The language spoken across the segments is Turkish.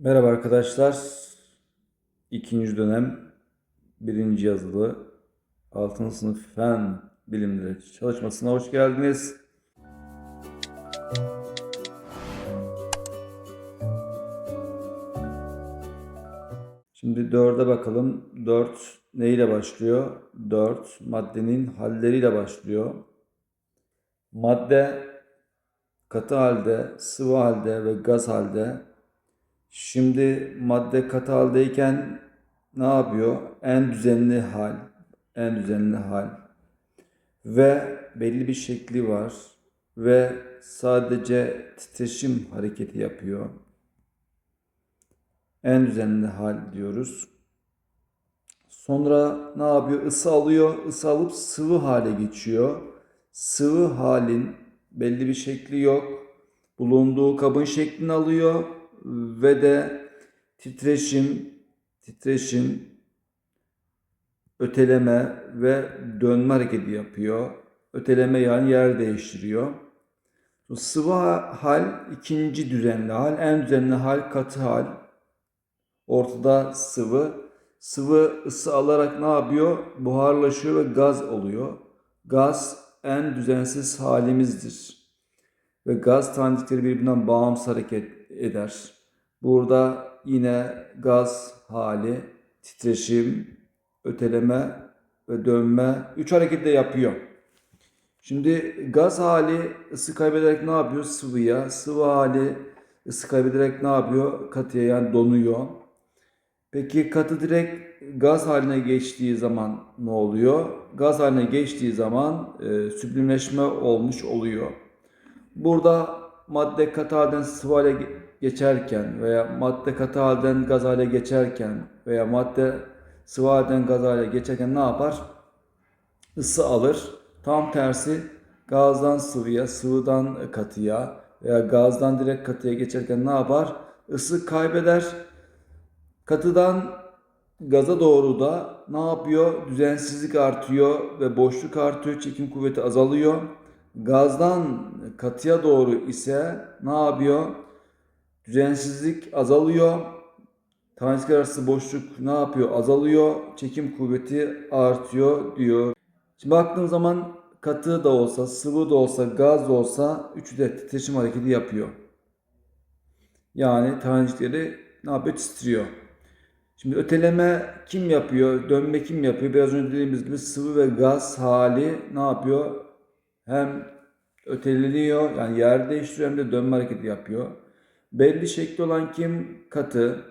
Merhaba arkadaşlar. İkinci dönem birinci yazılı 6. sınıf fen bilimleri çalışmasına hoş geldiniz. Şimdi dörde bakalım. Dört neyle başlıyor? Dört maddenin halleriyle başlıyor. Madde katı halde, sıvı halde ve gaz halde Şimdi madde katı haldeyken ne yapıyor? En düzenli hal, en düzenli hal ve belli bir şekli var ve sadece titreşim hareketi yapıyor. En düzenli hal diyoruz. Sonra ne yapıyor? Isı alıyor. Isı alıp sıvı hale geçiyor. Sıvı halin belli bir şekli yok. Bulunduğu kabın şeklini alıyor ve de titreşim, titreşim, öteleme ve dönme hareketi yapıyor. Öteleme yani yer değiştiriyor. Sıvı hal ikinci düzenli hal, en düzenli hal katı hal. Ortada sıvı. Sıvı ısı alarak ne yapıyor? Buharlaşıyor ve gaz oluyor. Gaz en düzensiz halimizdir. Ve gaz tanecikleri birbirinden bağımsız hareket eder. Burada yine gaz hali, titreşim, öteleme ve dönme üç hareket de yapıyor. Şimdi gaz hali ısı kaybederek ne yapıyor? Sıvıya. Sıvı hali ısı kaybederek ne yapıyor? Katıya yani donuyor. Peki katı direkt gaz haline geçtiği zaman ne oluyor? Gaz haline geçtiği zaman e, süblimleşme olmuş oluyor. Burada madde katı halden sıvı hale geçerken veya madde katı halden gaz hale geçerken veya madde sıvı halden gaz hale geçerken ne yapar? Isı alır. Tam tersi gazdan sıvıya, sıvıdan katıya veya gazdan direkt katıya geçerken ne yapar? Isı kaybeder. Katıdan gaza doğru da ne yapıyor? Düzensizlik artıyor ve boşluk artıyor, çekim kuvveti azalıyor. Gazdan katıya doğru ise ne yapıyor? Düzensizlik azalıyor. Tanecik arası boşluk ne yapıyor? Azalıyor. Çekim kuvveti artıyor diyor. Şimdi baktığım zaman katı da olsa, sıvı da olsa, gaz da olsa üçü de titreşim hareketi yapıyor. Yani tanecikleri ne yapıyor? Titriyor. Şimdi öteleme kim yapıyor? Dönme kim yapıyor? Biraz önce dediğimiz gibi sıvı ve gaz hali ne yapıyor? Hem öteleniyor yani yer değiştiriyor hem de dönme hareketi yapıyor. Belli şekli olan kim? Katı.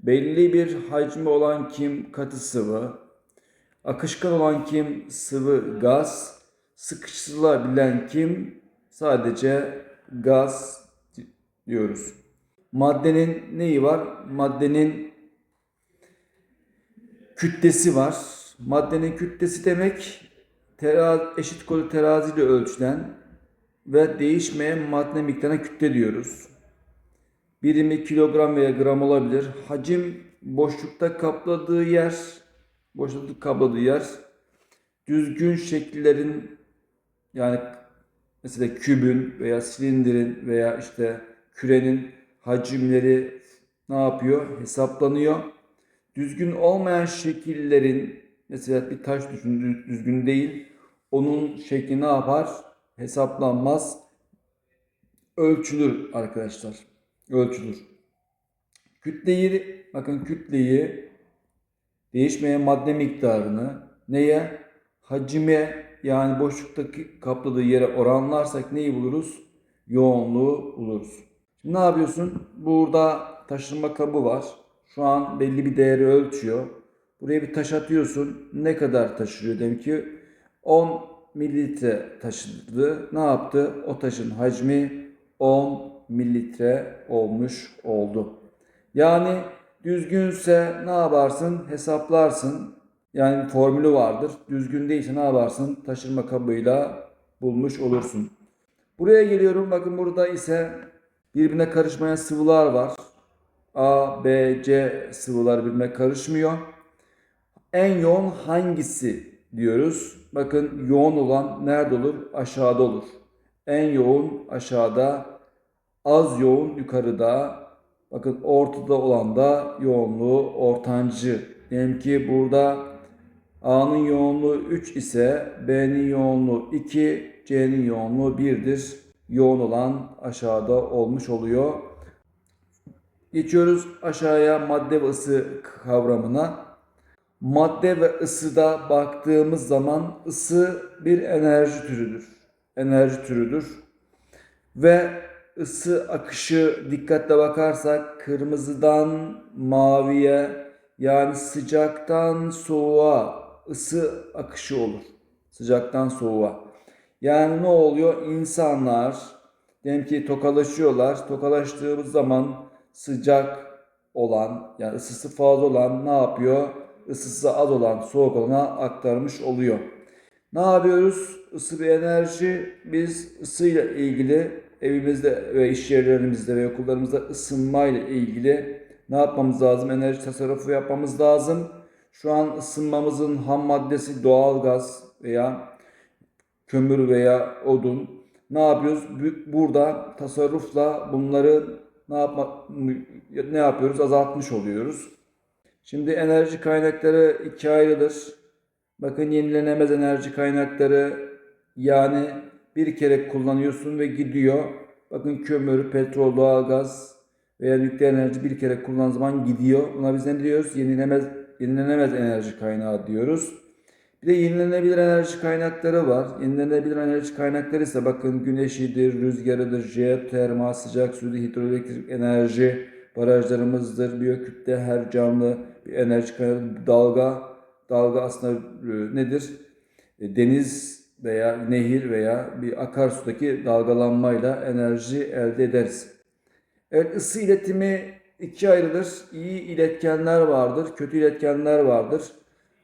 Belli bir hacmi olan kim? Katı sıvı. Akışkan olan kim? Sıvı gaz. Sıkıştırılabilen kim? Sadece gaz diyoruz. Maddenin neyi var? Maddenin kütlesi var. Maddenin kütlesi demek teraz, eşit kolu teraziyle ölçülen ve değişmeyen madde miktarına kütle diyoruz. Birimi kilogram veya gram olabilir. Hacim boşlukta kapladığı yer, boşlukta kapladığı yer düzgün şekillerin yani mesela kübün veya silindirin veya işte kürenin hacimleri ne yapıyor? Hesaplanıyor. Düzgün olmayan şekillerin mesela bir taş düşün düzgün değil. Onun şekli ne yapar? Hesaplanmaz. Ölçülür arkadaşlar. Ölçülür. Kütleyi bakın kütleyi değişmeyen madde miktarını neye? Hacime yani boşluktaki kapladığı yere oranlarsak neyi buluruz? Yoğunluğu buluruz. Şimdi ne yapıyorsun? Burada taşınma kabı var. Şu an belli bir değeri ölçüyor. Buraya bir taş atıyorsun. Ne kadar taşıyor? Dedim ki 10 mililitre taşıdı. Ne yaptı? O taşın hacmi 10 mililitre olmuş oldu. Yani düzgünse ne yaparsın? Hesaplarsın. Yani formülü vardır. Düzgün değilse ne yaparsın? Taşırma kabıyla bulmuş olursun. Buraya geliyorum. Bakın burada ise birbirine karışmayan sıvılar var. A, B, C sıvılar birbirine karışmıyor. En yoğun hangisi diyoruz? Bakın yoğun olan nerede olur? Aşağıda olur. En yoğun aşağıda, az yoğun yukarıda, Bakın ortada olan da yoğunluğu ortancı. Diyelim ki burada A'nın yoğunluğu 3 ise B'nin yoğunluğu 2, C'nin yoğunluğu 1'dir. Yoğun olan aşağıda olmuş oluyor. Geçiyoruz aşağıya madde ve ısı kavramına. Madde ve ısıda baktığımız zaman ısı bir enerji türüdür. Enerji türüdür. Ve ısı akışı dikkatle bakarsak kırmızıdan maviye yani sıcaktan soğuğa ısı akışı olur. Sıcaktan soğuğa. Yani ne oluyor? İnsanlar diyelim ki tokalaşıyorlar. Tokalaştığımız zaman sıcak olan yani ısısı fazla olan ne yapıyor? Isısı az olan soğuk olana aktarmış oluyor. Ne yapıyoruz? Isı bir enerji. Biz ısıyla ilgili evimizde ve iş yerlerimizde ve okullarımızda ısınmayla ilgili ne yapmamız lazım? Enerji tasarrufu yapmamız lazım. Şu an ısınmamızın ham maddesi doğalgaz veya kömür veya odun. Ne yapıyoruz? Bu- Burada tasarrufla bunları ne yapma ne yapıyoruz? Azaltmış oluyoruz. Şimdi enerji kaynakları ikiye ayrılır. Bakın yenilenemez enerji kaynakları yani bir kere kullanıyorsun ve gidiyor. Bakın kömür, petrol, doğalgaz veya nükleer enerji bir kere kullanılan zaman gidiyor. Buna biz ne diyoruz? Yenilenemez, yenilenemez enerji kaynağı diyoruz. Bir de yenilenebilir enerji kaynakları var. Yenilenebilir enerji kaynakları ise bakın güneşidir, rüzgarıdır, jeotermal, sıcak suyu, hidroelektrik enerji, barajlarımızdır, biyokütle her canlı bir enerji kaynağı, dalga. Dalga aslında e, nedir? E, Deniz veya nehir veya bir akarsudaki dalgalanmayla enerji elde ederiz. Evet ısı iletimi ikiye ayrılır. İyi iletkenler vardır, kötü iletkenler vardır.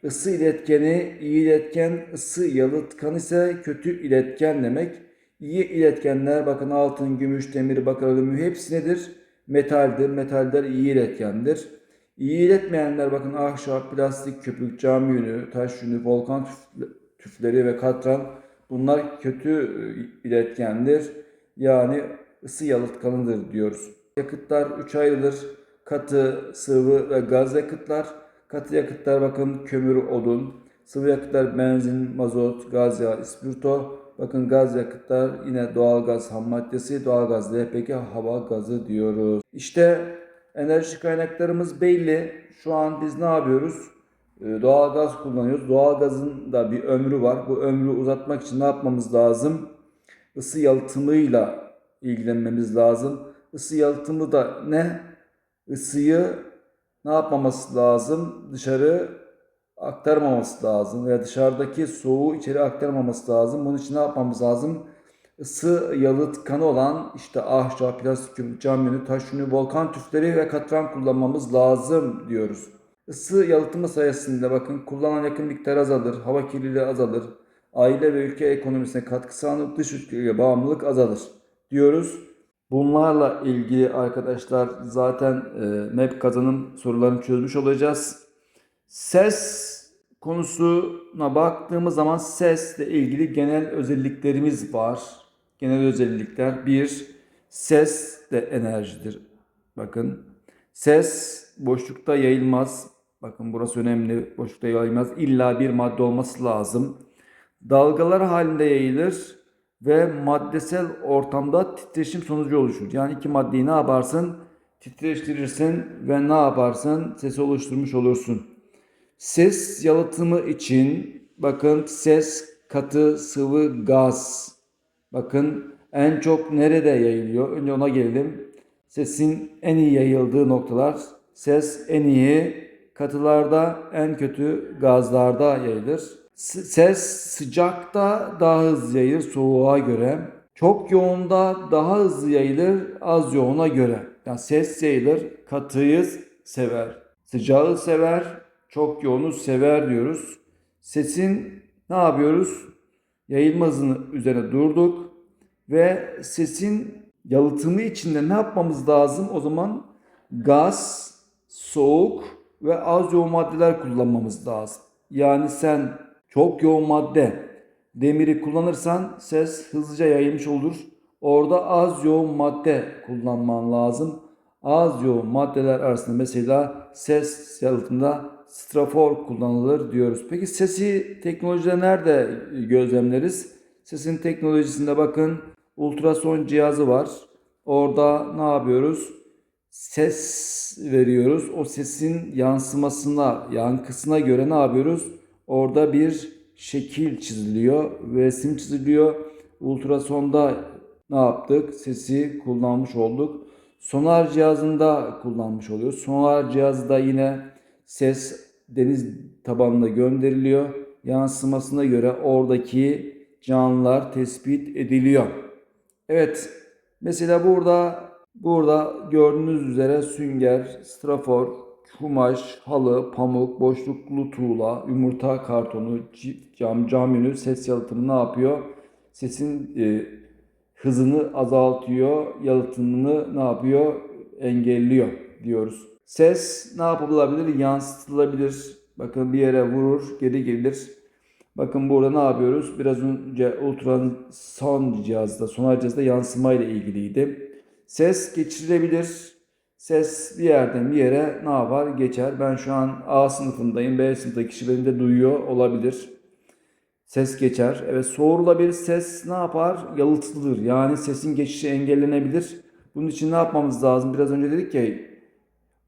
Isı iletkeni, iyi iletken, ısı yalıtkan ise kötü iletken demek. İyi iletkenler bakın altın, gümüş, demir, bakır, alüminyum hepsi nedir? Metaldir. Metaller iyi iletkendir. İyi iletmeyenler bakın ahşap, plastik, köpük, cam yünü, taş yünü, volkan tüfleri ve katran bunlar kötü e, iletkendir. Yani ısı yalıtkanıdır diyoruz. Yakıtlar üç ayrılır. Katı, sıvı ve gaz yakıtlar. Katı yakıtlar bakın kömür, odun. Sıvı yakıtlar benzin, mazot, gaz yağı, ispirto. Bakın gaz yakıtlar yine doğal gaz ham maddesi, doğal gaz LPG hava gazı diyoruz. İşte enerji kaynaklarımız belli. Şu an biz ne yapıyoruz? Ee, Doğal gaz kullanıyoruz. Doğal gazın da bir ömrü var. Bu ömrü uzatmak için ne yapmamız lazım? Isı yalıtımıyla ilgilenmemiz lazım. Isı yalıtımı da ne? Isıyı ne yapmaması lazım? Dışarı aktarmaması lazım veya dışarıdaki soğuğu içeri aktarmaması lazım. Bunun için ne yapmamız lazım? Isı yalıtkanı olan işte ahşap, plastik, cam yünü, taş yünü, volkan tüfleri ve katran kullanmamız lazım diyoruz. Isı yalıtımı sayesinde bakın kullanılan yakın miktar azalır, hava kirliliği azalır, aile ve ülke ekonomisine katkı sağlanır, dış ülkeye bağımlılık azalır diyoruz. Bunlarla ilgili arkadaşlar zaten e, MEP kazanım sorularını çözmüş olacağız. Ses konusuna baktığımız zaman sesle ilgili genel özelliklerimiz var. Genel özellikler bir ses de enerjidir. Bakın ses boşlukta yayılmaz. Bakın burası önemli. Boşlukta yayılmaz. İlla bir madde olması lazım. Dalgalar halinde yayılır ve maddesel ortamda titreşim sonucu oluşur. Yani iki maddeyi ne yaparsın? Titreştirirsin ve ne yaparsın? Sesi oluşturmuş olursun. Ses yalıtımı için bakın ses katı sıvı gaz. Bakın en çok nerede yayılıyor? Önce ona gelelim. Sesin en iyi yayıldığı noktalar. Ses en iyi katılarda, en kötü gazlarda yayılır. Ses sıcakta daha hızlı yayılır soğuğa göre. Çok yoğunda daha hızlı yayılır az yoğuna göre. Yani ses yayılır, katıyı sever, sıcağı sever, çok yoğunu sever diyoruz. Sesin ne yapıyoruz? Yayılma üzerine durduk ve sesin yalıtımı içinde ne yapmamız lazım? O zaman gaz, soğuk ve az yoğun maddeler kullanmamız lazım. Yani sen çok yoğun madde demiri kullanırsan ses hızlıca yayılmış olur. Orada az yoğun madde kullanman lazım. Az yoğun maddeler arasında mesela ses yalıtımında strafor kullanılır diyoruz. Peki sesi teknolojide nerede gözlemleriz? Sesin teknolojisinde bakın ultrason cihazı var. Orada ne yapıyoruz? Ses veriyoruz. O sesin yansımasına, yankısına göre ne yapıyoruz? Orada bir şekil çiziliyor, resim çiziliyor. Ultrasonda ne yaptık? Sesi kullanmış olduk. Sonar cihazında kullanmış oluyor. Sonar cihazı da yine ses deniz tabanına gönderiliyor. Yansımasına göre oradaki canlılar tespit ediliyor. Evet. Mesela burada burada gördüğünüz üzere sünger, strafor, kumaş, halı, pamuk, boşluklu tuğla, yumurta kartonu, cam, cam yünü ses yalıtımı ne yapıyor? Sesin e, hızını azaltıyor, yalıtımını ne yapıyor? Engelliyor diyoruz. Ses ne yapılabilir? Yansıtılabilir. Bakın bir yere vurur, geri gelir. Bakın burada ne yapıyoruz? Biraz önce ultrason cihazda, sonar cihazda yansıma ile ilgiliydi. Ses geçirilebilir. Ses bir yerden bir yere ne yapar? Geçer. Ben şu an A sınıfındayım. B sınıftaki kişi beni de duyuyor olabilir. Ses geçer. Evet soğurulabilir. Ses ne yapar? Yalıtılır. Yani sesin geçişi engellenebilir. Bunun için ne yapmamız lazım? Biraz önce dedik ya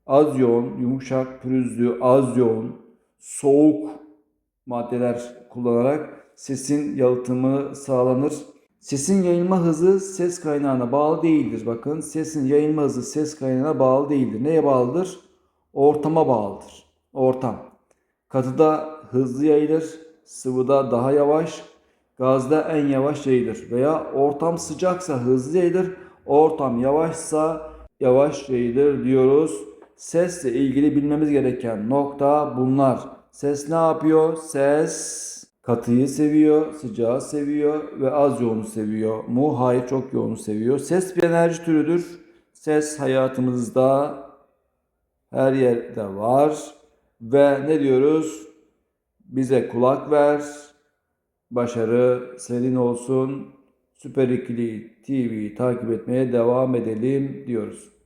az yoğun, yumuşak, pürüzlü, az yoğun, soğuk maddeler kullanarak sesin yalıtımı sağlanır. Sesin yayılma hızı ses kaynağına bağlı değildir. Bakın sesin yayılma hızı ses kaynağına bağlı değildir. Neye bağlıdır? Ortama bağlıdır. Ortam. Katıda hızlı yayılır, sıvıda daha yavaş, gazda en yavaş yayılır. Veya ortam sıcaksa hızlı yayılır, ortam yavaşsa yavaş yayılır diyoruz. Sesle ilgili bilmemiz gereken nokta bunlar. Ses ne yapıyor? Ses katıyı seviyor, sıcağı seviyor ve az yoğunu seviyor. Mu çok yoğunu seviyor. Ses bir enerji türüdür. Ses hayatımızda her yerde var ve ne diyoruz? Bize kulak ver. Başarı senin olsun. Süper İkili TV takip etmeye devam edelim diyoruz.